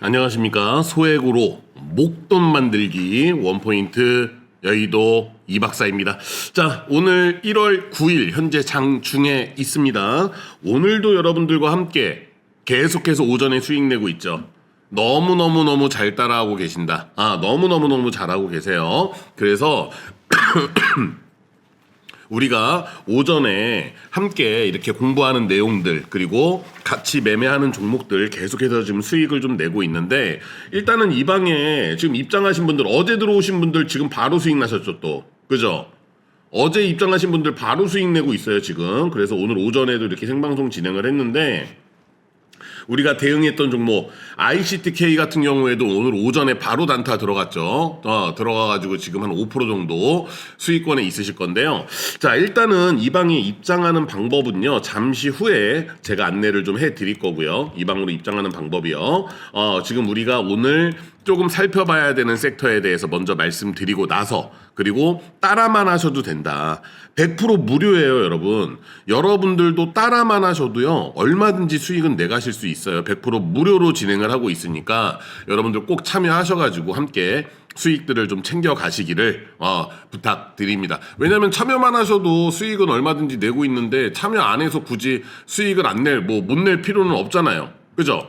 안녕하십니까 소액으로 목돈 만들기 원포인트 여의도 이박사입니다. 자 오늘 1월 9일 현재 장중에 있습니다. 오늘도 여러분들과 함께 계속해서 오전에 수익 내고 있죠. 너무너무너무 잘 따라하고 계신다. 아 너무너무너무 잘하고 계세요. 그래서 우리가 오전에 함께 이렇게 공부하는 내용들 그리고 같이 매매하는 종목들 계속해서 지금 수익을 좀 내고 있는데 일단은 이 방에 지금 입장하신 분들 어제 들어오신 분들 지금 바로 수익 나셨죠 또 그죠? 어제 입장하신 분들 바로 수익 내고 있어요 지금 그래서 오늘 오전에도 이렇게 생방송 진행을 했는데 우리가 대응했던 종목 ICTK 같은 경우에도 오늘 오전에 바로 단타 들어갔죠. 어, 들어가가지고 지금 한 5% 정도 수익권에 있으실 건데요. 자 일단은 이 방에 입장하는 방법은요. 잠시 후에 제가 안내를 좀 해드릴 거고요. 이 방으로 입장하는 방법이요. 어, 지금 우리가 오늘 조금 살펴봐야 되는 섹터에 대해서 먼저 말씀드리고 나서 그리고 따라만 하셔도 된다. 100% 무료예요, 여러분. 여러분들도 따라만 하셔도요, 얼마든지 수익은 내가실 수 있어요. 100% 무료로 진행을 하고 있으니까 여러분들 꼭 참여하셔가지고 함께 수익들을 좀 챙겨 가시기를 어, 부탁드립니다. 왜냐하면 참여만 하셔도 수익은 얼마든지 내고 있는데 참여 안 해서 굳이 수익을 안 낼, 뭐 못 낼 필요는 없잖아요. 그죠?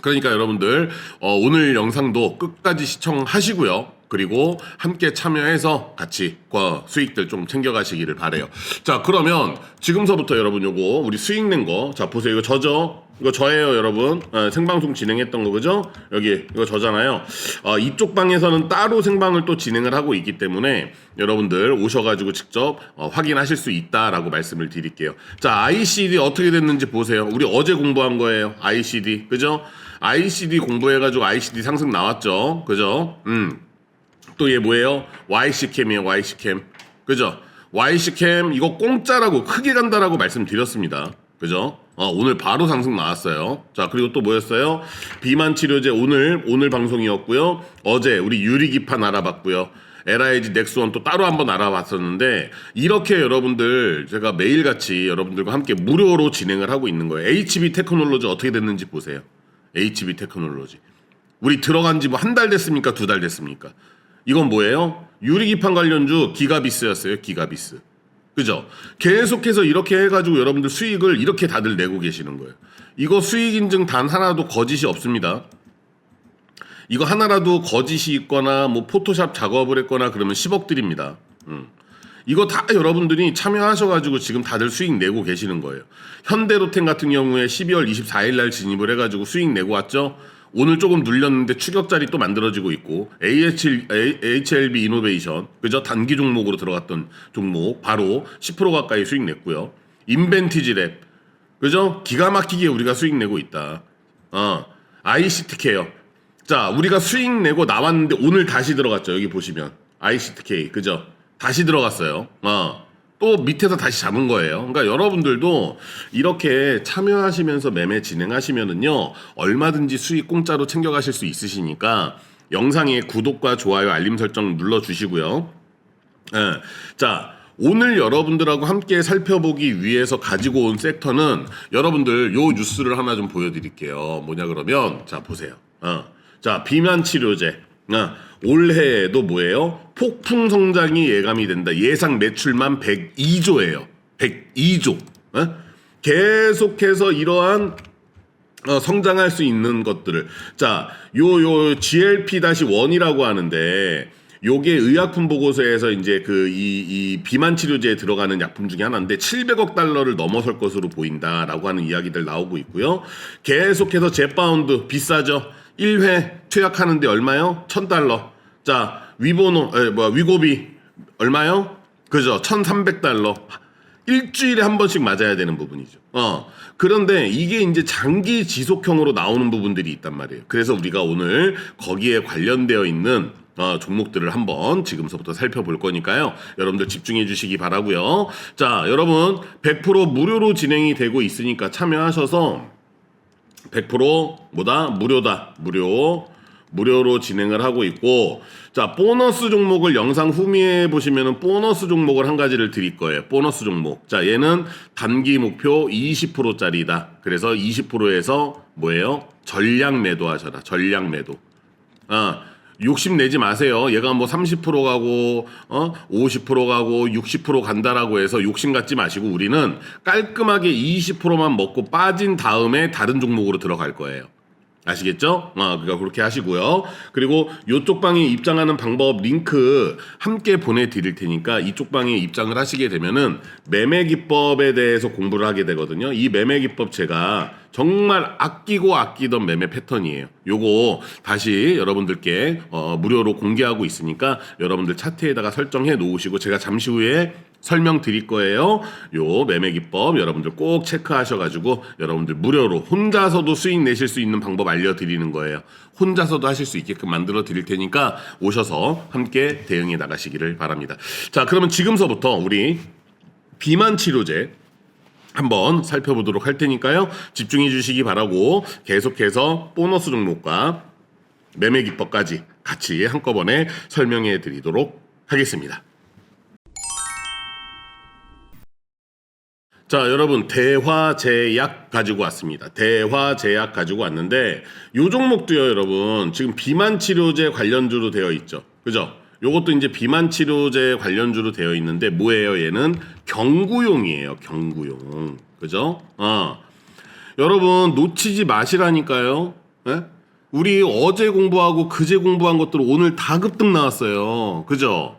그러니까 여러분들 어, 오늘 영상도 끝까지 시청하시고요. 그리고 함께 참여해서 같이 어, 수익들 좀 챙겨가시기를 바래요. 자 그러면 지금서부터 여러분 요거 우리 수익 낸 거 자 보세요 이거 저죠. 이거 저예요 여러분 어, 생방송 진행했던 거 그죠? 여기 이거 저잖아요. 어, 이쪽 방에서는 따로 생방을 또 진행을 하고 있기 때문에 여러분들 오셔가지고 직접 어, 확인하실 수 있다라고 말씀을 드릴게요. 자 ICD 어떻게 됐는지 보세요. 우리 어제 공부한 거예요. ICD 그죠? ICD 공부해가지고 ICD 상승 나왔죠. 그죠? 음. 또 얘 뭐예요? YC캠이에요, YC캠. 그죠? YC캠 이거 공짜라고 크게 간다라고 말씀드렸습니다. 그죠? 어, 오늘 바로 상승 나왔어요. 자, 그리고 또 뭐였어요? 비만 치료제 오늘, 오늘 방송이었고요. 어제 우리 유리기판 알아봤고요. LIG 넥스원 또 따로 한번 알아봤었는데 이렇게 여러분들 제가 매일같이 여러분들과 함께 무료로 진행을 하고 있는 거예요. HB 테크놀로지 어떻게 됐는지 보세요. HB 테크놀로지. 우리 들어간 지 뭐 한 달 됐습니까? 두 달 됐습니까? 이건 뭐예요? 유리기판 관련주 기가비스였어요. 기가비스. 그죠? 계속해서 이렇게 해가지고 여러분들 수익을 이렇게 다들 내고 계시는 거예요. 이거 수익 인증 단 하나도 거짓이 없습니다. 이거 하나라도 거짓이 있거나 뭐 포토샵 작업을 했거나 그러면 10억 드립니다. 음. 이거 다 여러분들이 참여하셔가지고 지금 다들 수익 내고 계시는 거예요. 현대로템 같은 경우에 12월 24일 날 진입을 해가지고 수익 내고 왔죠. 오늘 조금 눌렸는데 추격 자리 또 만들어지고 있고 AH, HLB 이노베이션 그죠 단기 종목으로 들어갔던 종목 바로 10% 가까이 수익 냈고요. 인벤티지랩 그죠 기가 막히게 우리가 수익 내고 있다. 어 ICT 케어 자 우리가 수익 내고 나왔는데 오늘 다시 들어갔죠 여기 보시면 ICTK 그죠 다시 들어갔어요. 어. 또 밑에서 다시 잡은 거예요. 그러니까 여러분들도 이렇게 참여하시면서 매매 진행하시면은요, 얼마든지 수익 공짜로 챙겨가실 수 있으시니까 영상에 구독과 좋아요, 알림 설정 눌러주시고요. 예. 자, 오늘 여러분들하고 함께 살펴보기 위해서 가지고 온 섹터는 여러분들 요 뉴스를 하나 좀 보여드릴게요. 뭐냐 그러면 자 보세요. 어. 자 비만 치료제. 어. 올해에도 뭐예요? 폭풍 성장이 예감이 된다. 예상 매출만 102조예요. 102조. 어? 계속해서 이러한 어, 성장할 수 있는 것들을 자, 요 요 GLP-1이라고 하는데 요게 의약품 보고서에서 이제 그 이 이 비만 치료제에 들어가는 약품 중에 하나인데 700억 달러를 넘어설 것으로 보인다라고 하는 이야기들 나오고 있고요. 계속해서 제파운드 비싸죠. 1회 투약하는데 얼마요? 1000달러. 자, 위보노 에, 뭐야, 위고비 얼마요? 그죠? 1300달러. 일주일에 한 번씩 맞아야 되는 부분이죠. 어. 그런데 이게 이제 장기 지속형으로 나오는 부분들이 있단 말이에요. 그래서 우리가 오늘 거기에 관련되어 있는 어, 종목들을 한번 지금서부터 살펴볼 거니까요. 여러분들 집중해 주시기 바라고요. 자, 여러분 100% 무료로 진행이 되고 있으니까 참여하셔서 100% 뭐다? 무료다. 무료. 무료로 진행을 하고 있고 자 보너스 종목을 영상 후미에 보시면은 보너스 종목을 한 가지를 드릴 거예요 보너스 종목 자 얘는 단기 목표 20%짜리다 그래서 20%에서 뭐예요 전량 매도하셔라 전량 매도 아 욕심 내지 마세요. 얘가 뭐 30% 가고 어 50% 가고 60% 간다라고 해서 욕심 갖지 마시고 우리는 깔끔하게 20%만 먹고 빠진 다음에 다른 종목으로 들어갈 거예요. 아시겠죠? 어, 그러니까 그렇게 하시고요. 그리고 요쪽 방에 입장하는 방법 링크 함께 보내드릴 테니까 이쪽 방에 입장을 하시게 되면은 매매 기법에 대해서 공부를 하게 되거든요. 이 매매 기법 제가 정말 아끼고 아끼던 매매 패턴이에요. 요거 다시 여러분들께 어, 무료로 공개하고 있으니까 여러분들 차트에다가 설정해 놓으시고 제가 잠시 후에 설명 드릴 거예요. 요 매매 기법 여러분들 꼭 체크하셔가지고 여러분들 무료로 혼자서도 수익 내실 수 있는 방법 알려드리는 거예요. 혼자서도 하실 수 있게끔 만들어 드릴 테니까 오셔서 함께 대응해 나가시기를 바랍니다. 자, 그러면 지금서부터 우리 비만 치료제 한번 살펴보도록 할 테니까요. 집중해 주시기 바라고 계속해서 보너스 종목과 매매 기법까지 같이 한꺼번에 설명해 드리도록 하겠습니다. 자, 여러분 대화제약 가지고 왔습니다. 대화제약 가지고 왔는데 요 종목도요, 여러분. 지금 비만 치료제 관련주로 되어 있죠. 그죠? 요것도 이제 비만 치료제 관련주로 되어 있는데 뭐예요? 얘는 경구용이에요. 경구용. 그죠? 어. 여러분 놓치지 마시라니까요. 예? 우리 어제 공부하고 그제 공부한 것들 오늘 다 급등 나왔어요. 그죠?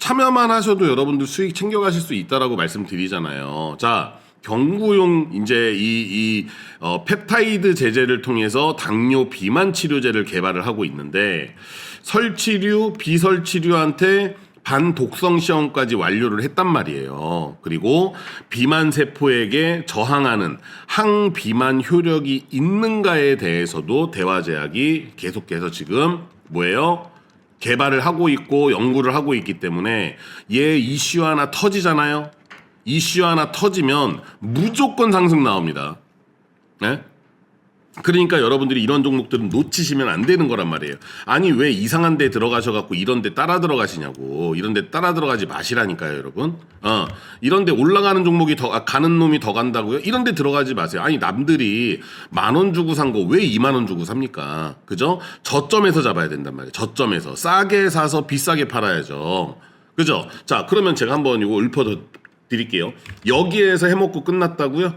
참여만 하셔도 여러분들 수익 챙겨가실 수 있다라고 말씀드리잖아요. 자, 경구용 이제 이, 이 어, 펩타이드 제제를 통해서 당뇨 비만 치료제를 개발을 하고 있는데 설치류, 비설치류한테 반독성 시험까지 완료를 했단 말이에요. 그리고 비만 세포에게 저항하는 항비만 효력이 있는가에 대해서도 대화제약이 계속해서 지금 뭐예요? 개발을 하고 있고 연구를 하고 있기 때문에 얘 이슈 하나 터지잖아요. 이슈 하나 터지면 무조건 상승 나옵니다. 네? 그러니까 여러분들이 이런 종목들은 놓치시면 안 되는 거란 말이에요. 아니 왜 이상한 데 들어가셔 갖고 이런 데 따라 들어가시냐고. 이런 데 따라 들어가지 마시라니까요, 여러분. 어, 이런 데 올라가는 종목이 더 아, 가는 놈이 더 간다고요? 이런 데 들어가지 마세요. 아니 남들이 만 원 주고 산 거 왜 2만 원 주고 삽니까? 그죠? 저점에서 잡아야 된단 말이에요. 저점에서 싸게 사서 비싸게 팔아야죠. 그죠? 자, 그러면 제가 한번 이거 읊어 드릴게요. 여기에서 해먹고 끝났다고요?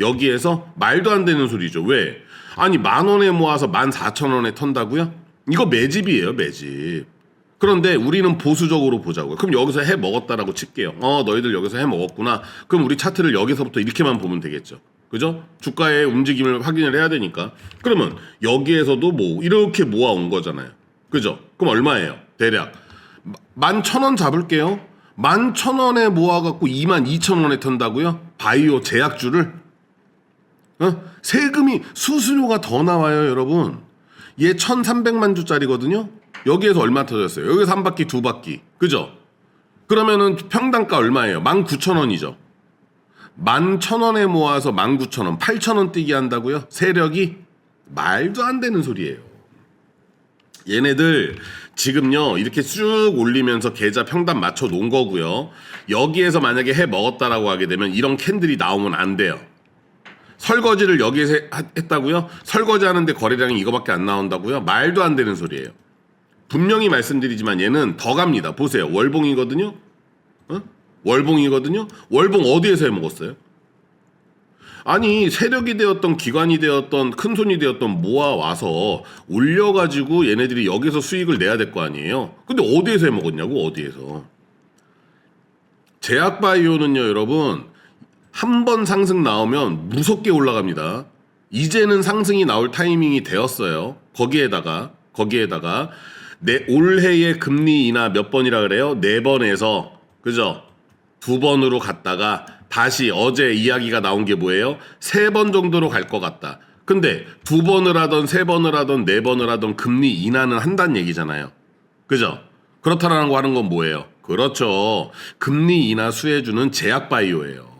여기에서 말도 안 되는 소리죠. 왜? 아니 만 원에 모아서 만 사천 원에 턴다고요? 이거 매집이에요, 매집. 그런데 우리는 보수적으로 보자고요. 그럼 여기서 해 먹었다라고 칠게요. 어, 너희들 여기서 해 먹었구나. 그럼 우리 차트를 여기서부터 이렇게만 보면 되겠죠. 그죠? 주가의 움직임을 확인을 해야 되니까. 그러면 여기에서도 뭐 이렇게 모아온 거잖아요. 그죠? 그럼 얼마예요? 대략 만 천 원 잡을게요. 만 천 원에 모아갖고 2만 2천 원에 턴다고요? 바이오 제약주를 어? 세금이 수수료가 더 나와요, 여러분. 얘 1,300만 주짜리거든요. 여기에서 얼마 터졌어요? 여기서 한 바퀴, 두 바퀴. 그죠? 그러면은 평당가 얼마예요? 19,000원이죠. 11,000원에 모아서 19,000원, 8,000원 뛰게 한다고요? 세력이 말도 안 되는 소리예요. 얘네들 지금요 이렇게 쭉 올리면서 계좌 평단 맞춰 놓은 거고요. 여기에서 만약에 해 먹었다라고 하게 되면 이런 캔들이 나오면 안 돼요. 설거지를 여기에서 해- 했다고요? 설거지 하는데 거래량이 이거밖에 안 나온다고요? 말도 안 되는 소리예요. 분명히 말씀드리지만 얘는 더 갑니다. 보세요. 월봉이거든요. 어? 월봉이거든요. 월봉 어디에서 해 먹었어요? 아니 세력이 되었던 기관이 되었던 큰 손이 되었던 모아 와서 올려가지고 얘네들이 여기서 수익을 내야 될 거 아니에요. 근데 어디에서 해 먹었냐고 어디에서? 제약바이오는요 여러분 한 번 상승 나오면 무섭게 올라갑니다. 이제는 상승이 나올 타이밍이 되었어요. 거기에다가 거기에다가 내 올해의 금리 인하 몇 번이라 그래요? 네 번에서 그죠? 두 번으로 갔다가 다시 어제 이야기가 나온 게 뭐예요? 세 번 정도로 갈 것 같다. 근데 두 번을 하던 세 번을 하던 네 번을 하던 금리 인하는 한다는 얘기잖아요. 그죠? 그렇다라고 하는 건 뭐예요? 그렇죠. 금리 인하 수혜주는 제약바이오예요.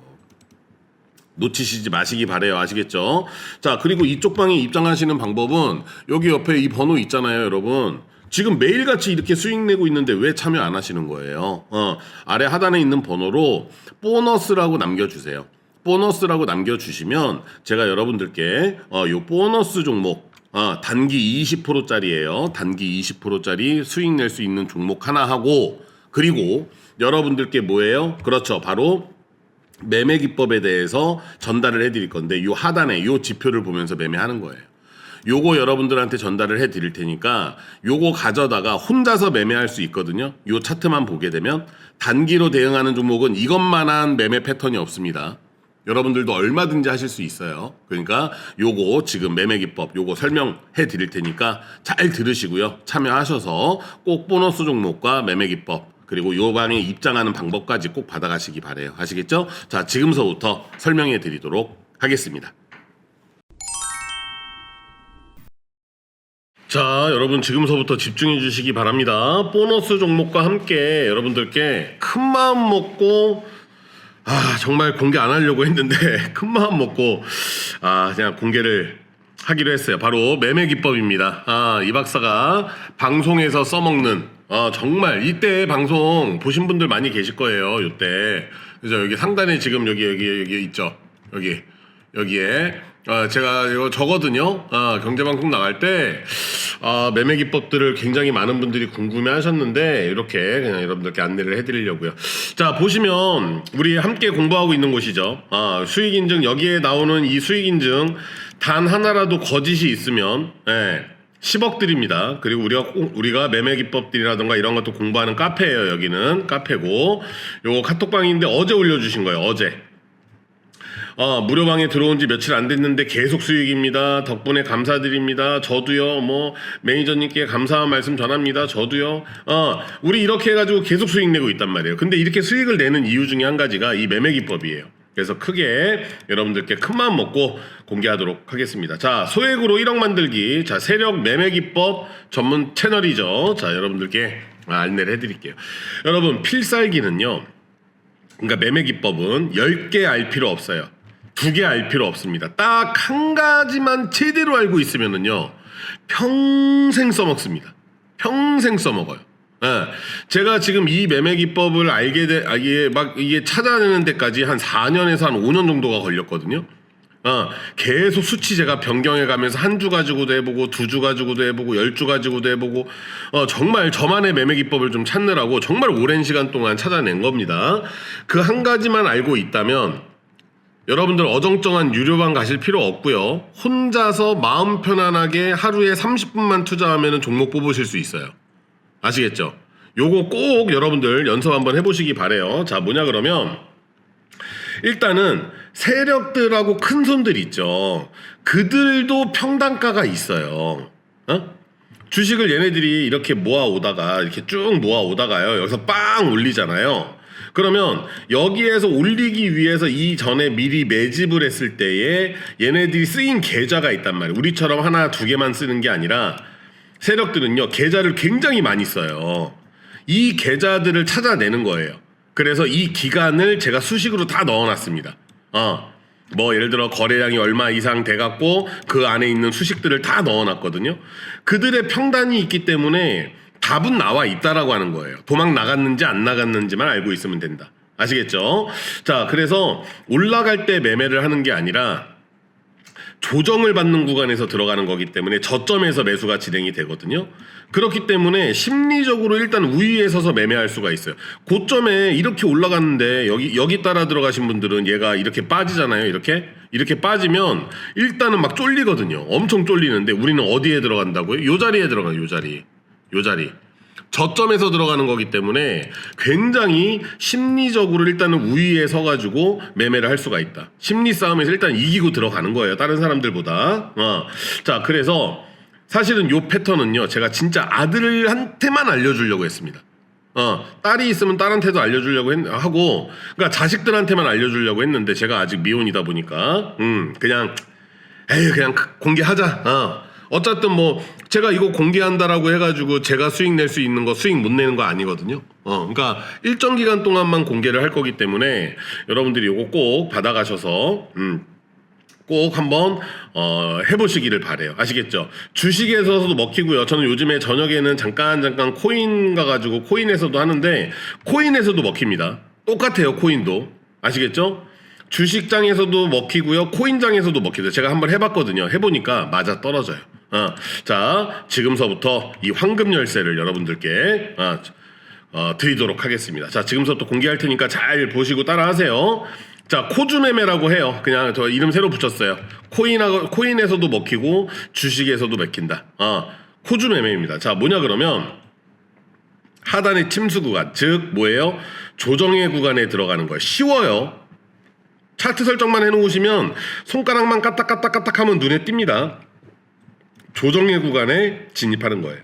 놓치시지 마시기 바래요. 아시겠죠? 자, 그리고 이쪽 방에 입장하시는 방법은 여기 옆에 이 번호 있잖아요, 여러분. 지금 매일같이 이렇게 수익 내고 있는데 왜 참여 안 하시는 거예요? 어, 아래 하단에 있는 번호로 보너스라고 남겨주세요. 보너스라고 남겨주시면 제가 여러분들께 어, 요 보너스 종목 어, 단기 20%짜리예요. 단기 20%짜리 수익 낼 수 있는 종목 하나 하고 그리고 여러분들께 뭐예요? 그렇죠. 바로 매매 기법에 대해서 전달을 해드릴 건데 요 하단에 요 지표를 보면서 매매하는 거예요. 요거 여러분들한테 전달을 해 드릴 테니까 요거 가져다가 혼자서 매매할 수 있거든요. 요 차트만 보게 되면 단기로 대응하는 종목은 이것만한 매매 패턴이 없습니다. 여러분들도 얼마든지 하실 수 있어요. 그러니까 요거 지금 매매 기법 요거 설명해 드릴 테니까 잘 들으시고요. 참여하셔서 꼭 보너스 종목과 매매 기법 그리고 요 방에 입장하는 방법까지 꼭 받아가시기 바래요. 아시겠죠? 자, 지금서부터 설명해 드리도록 하겠습니다. 자, 여러분 지금서부터 집중해 주시기 바랍니다. 보너스 종목과 함께 여러분들께 큰 마음 먹고 아, 정말 공개 안 하려고 했는데 큰 마음 먹고 아, 그냥 공개를 하기로 했어요. 바로 매매 기법입니다. 아, 이 박사가 방송에서 써먹는 아, 정말 이때 방송 보신 분들 많이 계실 거예요. 이때. 그래서 여기 상단에 지금 여기 여기 여기 있죠. 여기 여기에 어, 제가 이거 저거든요. 아, 경제방송 나갈 때 아, 매매 기법들을 굉장히 많은 분들이 궁금해 하셨는데 이렇게 그냥 여러분들께 안내를 해드리려고요. 자 보시면 우리 함께 공부하고 있는 곳이죠. 아, 수익 인증 여기에 나오는 이 수익 인증 단 하나라도 거짓이 있으면 예, 10억 드립니다. 그리고 우리가 꼭- 우리가 매매 기법들이라던가 이런 것도 공부하는 카페예요. 여기는 카페고 요거 카톡방인데 어제 올려주신 거예요. 어제. 어, 무료방에 들어온 지 며칠 안 됐는데 계속 수익입니다. 덕분에 감사드립니다. 저도요, 뭐, 매니저님께 감사한 말씀 전합니다. 저도요. 어, 우리 이렇게 해가지고 계속 수익 내고 있단 말이에요. 근데 이렇게 수익을 내는 이유 중에 한 가지가 이 매매 기법이에요. 그래서 크게 여러분들께 큰 마음 먹고 공개하도록 하겠습니다. 자, 소액으로 1억 만들기. 자, 세력 매매 기법 전문 채널이죠. 자, 여러분들께 안내를 해드릴게요. 여러분, 필살기는요. 그러니까 매매 기법은 10개 알 필요 없어요. 두개알 필요 없습니다. 딱 한 가지만 제대로 알고 있으면은요. 평생 써먹습니다. 평생 써먹어요. 예. 제가 지금 이 매매 기법을 알게 돼, 아, 이게 막 이게 찾아내는 데까지 한 4년에서 한 5년 정도가 걸렸거든요. 어, 계속 수치 제가 변경해 가면서 한 주 가지고도 해보고 두 주 가지고도 해보고 열 주 가지고도 해보고 어, 정말 저만의 매매 기법을 좀 찾느라고 정말 오랜 시간 동안 찾아낸 겁니다. 그 한 가지만 알고 있다면 여러분들 어정쩡한 유료방 가실 필요 없고요. 혼자서 마음 편안하게 하루에 30분만 투자하면 종목 뽑으실 수 있어요. 아시겠죠? 요거 꼭 여러분들 연습 한번 해보시기 바래요. 자, 뭐냐 그러면 일단은 세력들하고 큰 손들 있죠. 그들도 평단가가 있어요. 어? 주식을 얘네들이 이렇게 모아 오다가 이렇게 쭉 모아 오다가요. 여기서 빵 올리잖아요. 그러면 여기에서 올리기 위해서 이전에 미리 매집을 했을 때에 얘네들이 쓰인 계좌가 있단 말이에요. 우리처럼 하나 두 개만 쓰는 게 아니라 세력들은요 계좌를 굉장히 많이 써요. 이 계좌들을 찾아내는 거예요. 그래서 이 기간을 제가 수식으로 다 넣어놨습니다. 어, 뭐 예를 들어 거래량이 얼마 이상 돼갖고 그 안에 있는 수식들을 다 넣어놨거든요. 그들의 평단이 있기 때문에 답은 나와 있다라고 하는 거예요. 도망 나갔는지 안 나갔는지만 알고 있으면 된다. 아시겠죠? 자, 그래서 올라갈 때 매매를 하는 게 아니라 조정을 받는 구간에서 들어가는 거기 때문에 저점에서 매수가 진행이 되거든요. 그렇기 때문에 심리적으로 일단 우위에 서서 매매할 수가 있어요. 고점에 이렇게 올라갔는데 여기 여기 따라 들어가신 분들은 얘가 이렇게 빠지잖아요. 이렇게 이렇게 빠지면 일단은 막 쫄리거든요. 엄청 쫄리는데 우리는 어디에 들어간다고요? 요 자리에 들어가요. 요 자리. 요 자리. 저점에서 들어가는 거기 때문에 굉장히 심리적으로 일단은 우위에 서가지고 매매를 할 수가 있다. 심리 싸움에서 일단 이기고 들어가는 거예요. 다른 사람들보다. 어. 자, 그래서 사실은 요 패턴은요, 제가 진짜 아들한테만 알려주려고 했습니다. 어, 딸이 있으면 딸한테도 알려주려고 했, 하고, 그러니까 자식들한테만 알려주려고 했는데 제가 아직 미혼이다 보니까, 음, 그냥, 에이, 그냥 공개하자. 어. 어쨌든 뭐 제가 이거 공개한다라고 해가지고 제가 수익 낼 수 있는 거 수익 못 내는 거 아니거든요. 어, 그러니까 일정 기간 동안만 공개를 할 거기 때문에 여러분들이 이거 꼭 받아가셔서 음, 꼭 한번 어, 해보시기를 바래요. 아시겠죠? 주식에서도 먹히고요. 저는 요즘에 저녁에는 잠깐 잠깐 코인 가가지고 코인에서도 하는데 코인에서도 먹힙니다. 똑같아요. 코인도 아시겠죠? 주식장에서도 먹히고요. 코인장에서도 먹히죠. 제가 한번 해봤거든요. 해보니까 맞아 떨어져요. 어, 자 지금서부터 이 황금 열쇠를 여러분들께 어, 어, 드리도록 하겠습니다. 자, 지금부터 공개할 테니까 잘 보시고 따라하세요. 자, 코주 매매라고 해요. 그냥 저 이름 새로 붙였어요. 코인하고 코인에서도 먹히고 주식에서도 먹힌다. 어, 코주 매매입니다. 자, 뭐냐 그러면 하단의 침수 구간, 즉 뭐예요? 조정의 구간에 들어가는 거예요. 쉬워요. 차트 설정만 해놓으시면 손가락만 까딱까딱까딱 하면 눈에 띕니다. 조정의 구간에 진입하는 거예요.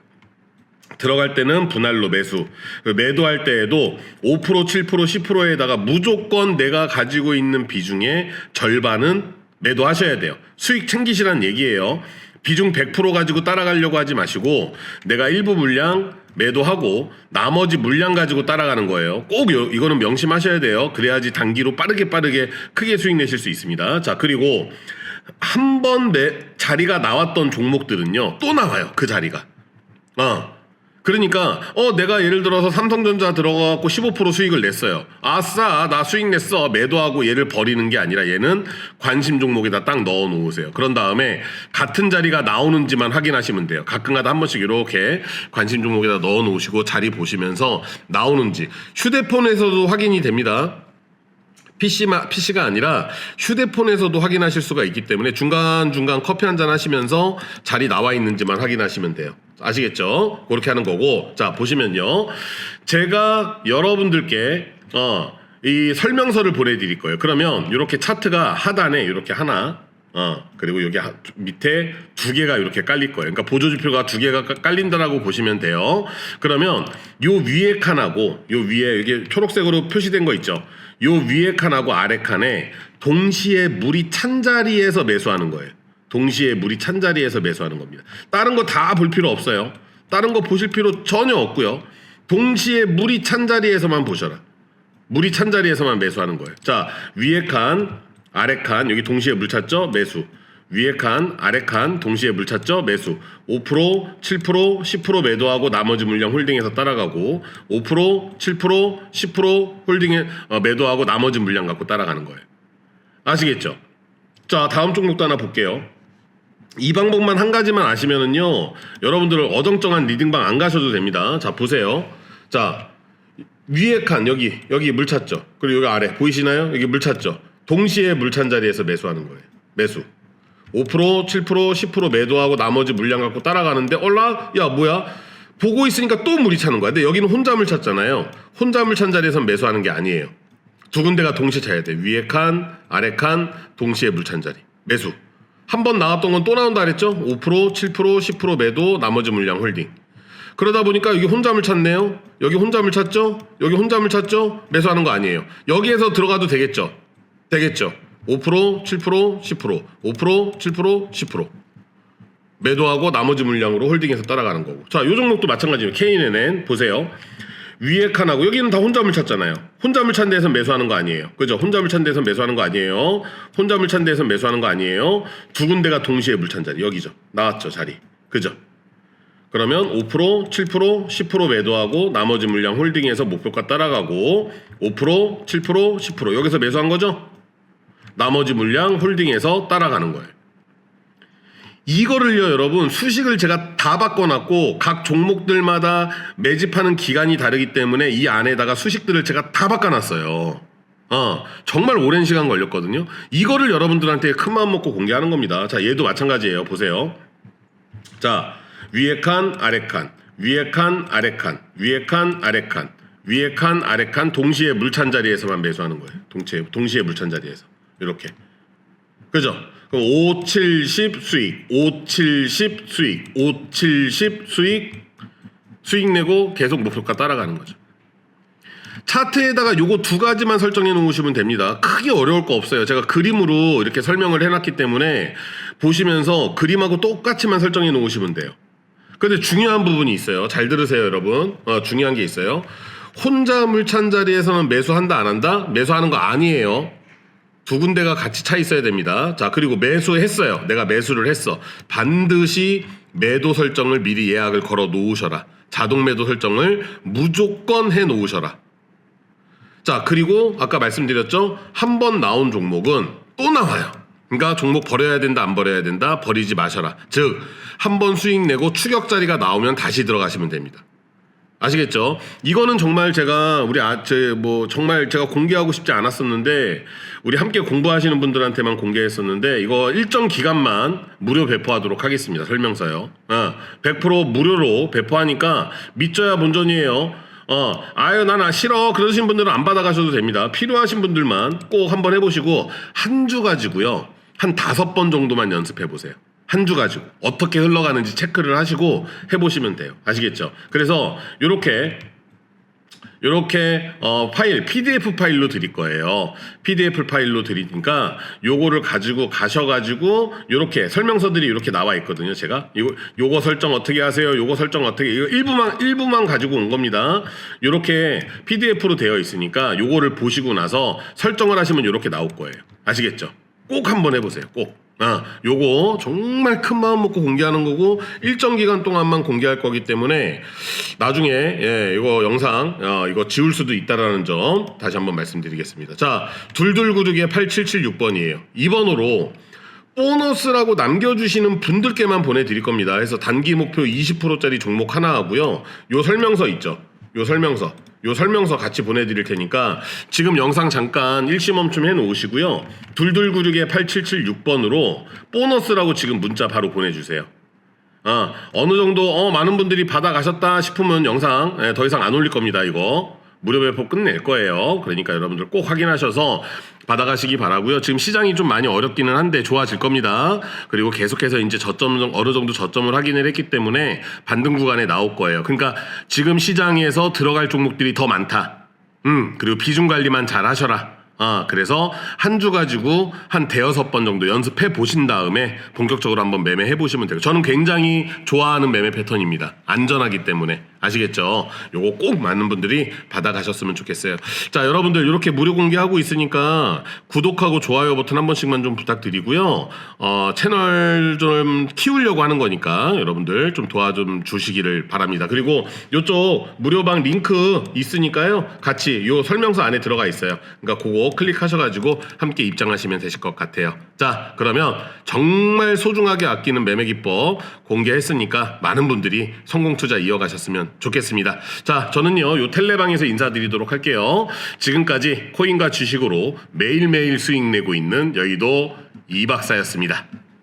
들어갈 때는 분할로 매수. 그 매도할 때에도 5%, 7%, 10%에다가 무조건 내가 가지고 있는 비중의 절반은 매도하셔야 돼요. 수익 챙기시란 얘기예요. 비중 100% 가지고 따라가려고 하지 마시고 내가 일부 물량 매도하고 나머지 물량 가지고 따라가는 거예요. 꼭 요- 이거는 명심하셔야 돼요. 그래야지 단기로 빠르게 빠르게 크게 수익 내실 수 있습니다. 자, 그리고 한 번 자리가 나왔던 종목들은요. 또 나와요. 그 자리가. 어. 그러니까 어 내가 예를 들어서 삼성전자 들어가고 15% 수익을 냈어요. 아싸 나 수익 냈어 매도하고 얘를 버리는 게 아니라 얘는 관심 종목에다 딱 넣어 놓으세요. 그런 다음에 같은 자리가 나오는지만 확인하시면 돼요. 가끔가다 한 번씩 이렇게 관심 종목에다 넣어 놓으시고 자리 보시면서 나오는지 휴대폰에서도 확인이 됩니다. PC마, PC가 아니라 휴대폰에서도 확인하실 수가 있기 때문에 중간중간 커피 한 잔 하시면서 자리 나와 있는지만 확인하시면 돼요. 아시겠죠? 그렇게 하는 거고. 자, 보시면요. 제가 여러분들께, 어, 이 설명서를 보내드릴 거예요. 그러면 이렇게 차트가 하단에 이렇게 하나, 어, 그리고 여기 하- 밑에 두 개가 이렇게 깔릴 거예요. 그러니까 보조지표가 두 개가 깔- 깔린다라고 보시면 돼요. 그러면 요 위에 칸하고 요 위에 이게 초록색으로 표시된 거 있죠. 요 위에 칸하고 아래 칸에 동시에 물이 찬 자리에서 매수하는 거예요. 동시에 물이 찬 자리에서 매수하는 겁니다. 다른 거 다 볼 필요 없어요. 다른 거 보실 필요 전혀 없고요. 동시에 물이 찬 자리에서만 보셔라. 물이 찬 자리에서만 매수하는 거예요. 자, 위에 칸, 아래 칸, 여기 동시에 물 찼죠? 매수. 위에 칸, 아래 칸, 동시에 물 찼죠? 매수. 5%, 7%, 10% 매도하고 나머지 물량 홀딩해서 따라가고 5%, 7%, 10% 홀딩에 어, 매도하고 나머지 물량 갖고 따라가는 거예요. 아시겠죠? 자, 다음 종목도 하나 볼게요. 이 방법만 한 가지만 아시면은요, 여러분들 어정쩡한 리딩방 안 가셔도 됩니다. 자, 보세요. 자, 위에 칸 여기 여기 물 찼죠. 그리고 여기 아래 보이시나요? 여기 물 찼죠. 동시에 물 찬 자리에서 매수하는 거예요. 매수. 5%, 7%, 10% 매도하고 나머지 물량 갖고 따라가는데 올라 야 뭐야? 보고 있으니까 또 물이 차는 거야. 근데 여기는 혼자 물 찼잖아요. 혼자 물 찬 자리에서 매수하는 게 아니에요. 두 군데가 동시에 차야 돼. 위에 칸, 아래 칸, 동시에 물 찬 자리. 매수. 한 번 나왔던 건 또 나온다 그랬죠? 5%, 7%, 10% 매도, 나머지 물량 홀딩. 그러다 보니까 여기 혼자물 찾네요. 여기 혼자물 찾죠? 여기 혼자물 찾죠? 매수하는 거 아니에요. 여기에서 들어가도 되겠죠? 되겠죠? 5%, 7%, 10%, 5%, 7%, 10%. 매도하고 나머지 물량으로 홀딩해서 따라가는 거고. 자, 요 종목도 마찬가지예요. K&N 보세요. 위에 칸하고 여기는 다 혼자물 찾잖아요. 혼자물 찬 데에서 매수하는 거 아니에요. 그죠? 혼자물 찬 데에서 매수하는 거 아니에요. 혼자물 찬 데에서 매수하는 거 아니에요. 두 군데가 동시에 물찬 자리 여기죠. 나왔죠 자리. 그죠? 그러면 5%, 7%, 10% 매도하고 나머지 물량 홀딩해서 목표가 따라가고 5%, 7%, 10% 여기서 매수한 거죠? 나머지 물량 홀딩해서 따라가는 거예요. 이거를요, 여러분, 수식을 제가 다 바꿔놨고, 각 종목들마다 매집하는 기간이 다르기 때문에 이 안에다가 수식들을 제가 다 바꿔놨어요. 어, 정말 오랜 시간 걸렸거든요. 이거를 여러분들한테 큰 마음 먹고 공개하는 겁니다. 자, 얘도 마찬가지예요. 보세요. 자, 위에 칸, 아래 칸, 위에 칸, 아래 칸, 위에 칸, 아래 칸, 위에 칸, 아래 칸, 동시에 물찬 자리에서만 매수하는 거예요. 동시에, 동시에 물찬 자리에서. 이렇게. 그죠? 그럼 5, 7, 10 수익, 5, 7, 10 수익, 5, 7, 10 수익, 수익 내고 계속 목표가 따라가는 거죠. 차트에다가 요거 두 가지만 설정해 놓으시면 됩니다. 크게 어려울 거 없어요. 제가 그림으로 이렇게 설명을 해놨기 때문에 보시면서 그림하고 똑같이만 설정해 놓으시면 돼요. 근데 중요한 부분이 있어요. 잘 들으세요, 여러분. 어, 중요한 게 있어요. 혼자 물찬 자리에서는 매수한다 안 한다? 매수하는 거 아니에요. 두 군데가 같이 차 있어야 됩니다. 자, 그리고 매수했어요. 내가 매수를 했어. 반드시 매도 설정을 미리 예약을 걸어 놓으셔라. 자동 매도 설정을 무조건 해 놓으셔라. 자, 그리고 아까 말씀드렸죠? 한 번 나온 종목은 또 나와요. 그러니까 종목 버려야 된다, 안 버려야 된다, 버리지 마셔라. 즉, 한 번 수익 내고 추격 자리가 나오면 다시 들어가시면 됩니다. 아시겠죠? 이거는 정말 제가 우리 아, 제 뭐 정말 제가 공개하고 싶지 않았었는데 우리 함께 공부하시는 분들한테만 공개했었는데 이거 일정 기간만 무료 배포하도록 하겠습니다. 설명서요. 어, 100% 무료로 배포하니까 믿져야 본전이에요. 어, 아유, 나나 싫어. 그러신 분들은 안 받아가셔도 됩니다. 필요하신 분들만 꼭 한번 해보시고, 한 주 가지고요. 한 다섯 번 정도만 연습해보세요. 한 주 가지고. 어떻게 흘러가는지 체크를 하시고 해보시면 돼요. 아시겠죠? 그래서, 요렇게, 요렇게, 어, 파일, PDF 파일로 드릴 거예요. PDF 파일로 드리니까, 요거를 가지고 가셔가지고, 요렇게, 설명서들이 요렇게 나와 있거든요. 제가. 요거, 요거 설정 어떻게 하세요? 요거 설정 어떻게, 이거 일부만, 일부만 가지고 온 겁니다. 요렇게 PDF로 되어 있으니까, 요거를 보시고 나서 설정을 하시면 요렇게 나올 거예요. 아시겠죠? 꼭 한번 해보세요. 꼭. 아, 요거 정말 큰 마음 먹고 공개하는 거고 일정 기간 동안만 공개할 거기 때문에 나중에 예, 이거 영상 어, 이거 지울 수도 있다라는 점 다시 한번 말씀드리겠습니다. 자, 둘둘구르기의 8776번이에요. 2번으로 보너스라고 남겨주시는 분들께만 보내드릴 겁니다. 그래서 단기 목표 20%짜리 종목 하나 하고요. 요 설명서 있죠. 요 설명서. 요 설명서 같이 보내드릴 테니까 지금 영상 잠깐 일시 멈춤 해 놓으시고요. 둘둘구르기의 8776번으로 보너스라고 지금 문자 바로 보내주세요. 아, 어느 정도 어, 많은 분들이 받아가셨다 싶으면 영상 예, 더 이상 안 올릴 겁니다. 이거 무료 배포 끝낼 거예요. 그러니까 여러분들 꼭 확인하셔서 받아가시기 바라고요. 지금 시장이 좀 많이 어렵기는 한데 좋아질 겁니다. 그리고 계속해서 이제 저점 정- 어느 정도 저점을 확인을 했기 때문에 반등 구간에 나올 거예요. 그러니까 지금 시장에서 들어갈 종목들이 더 많다. 음, 그리고 비중 관리만 잘 하셔라. 아, 그래서 한 주 가지고 한 대여섯 번 정도 연습해 보신 다음에 본격적으로 한번 매매해 보시면 돼요. 저는 굉장히 좋아하는 매매 패턴입니다. 안전하기 때문에. 아시겠죠? 요거 꼭 많은 분들이 받아가셨으면 좋겠어요. 자, 여러분들 이렇게 무료 공개하고 있으니까 구독하고 좋아요 버튼 한 번씩만 좀 부탁드리고요. 어, 채널 좀 키우려고 하는 거니까 여러분들 좀 도와 좀 주시기를 바랍니다. 그리고 요쪽 무료방 링크 있으니까요. 같이 요 설명서 안에 들어가 있어요. 그러니까 그거 클릭하셔가지고 함께 입장하시면 되실 것 같아요. 자, 그러면 정말 소중하게 아끼는 매매 기법 공개했으니까 많은 분들이 성공 투자 이어가셨으면 좋겠습니다. 자, 저는요, 요 텔레방에서 인사드리도록 할게요. 지금까지 코인과 주식으로 매일매일 수익 내고 있는 여의도 이 박사였습니다.